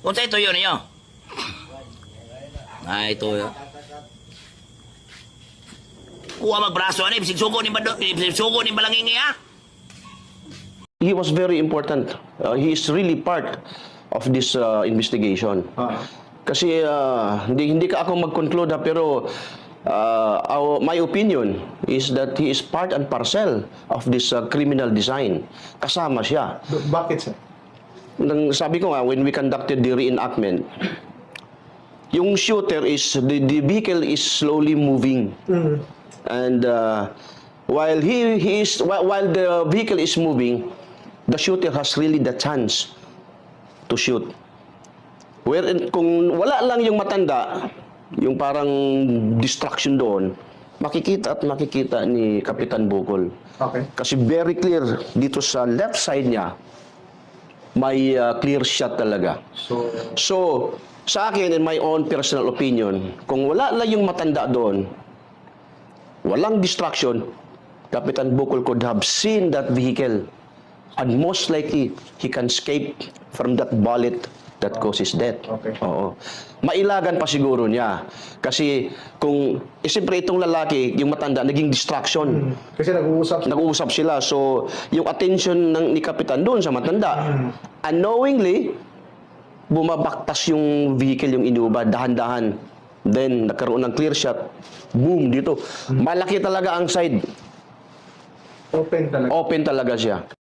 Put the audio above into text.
Unsa ito yun niyo? Ah, ito yun. Kuha magbraso ano, bisig sugo ni Bado, bisig sugo ni Balangingi ha? He was very important. Uh, he is really part of this uh, investigation. Ah. Kasi uh, hindi hindi ka ako mag-conclude ha, pero uh, our, my opinion is that he is part and parcel of this uh, criminal design. Kasama siya. Bakit sir? Nang sabi ko nga when we conducted the reenactment, yung shooter is the, the vehicle is slowly moving. And uh, while he, he is while, while the vehicle is moving, the shooter has really the chance to shoot. Wherein kung wala lang yung matanda, yung parang distraction doon, makikita at makikita ni Kapitan Bukol. Okay. Kasi very clear dito sa left side niya, may uh, clear shot talaga. So, So, sa akin, in my own personal opinion, kung wala lang yung matanda doon, walang distraction, Kapitan Bukol could have seen that vehicle and most likely he can escape from that bullet that causes death. Okay. Oo. Mailagan pa siguro niya. Kasi kung, eh, siyempre itong lalaki, yung matanda, naging distraction kasi nag-uusap nag-uusap sila. So, yung attention ng ni Kapitan doon sa matanda, unknowingly, bumabaktas yung vehicle, yung inuba, dahan-dahan. Then, nagkaroon ng clear shot. Boom, dito. Malaki talaga ang side. open talaga. Open talaga siya.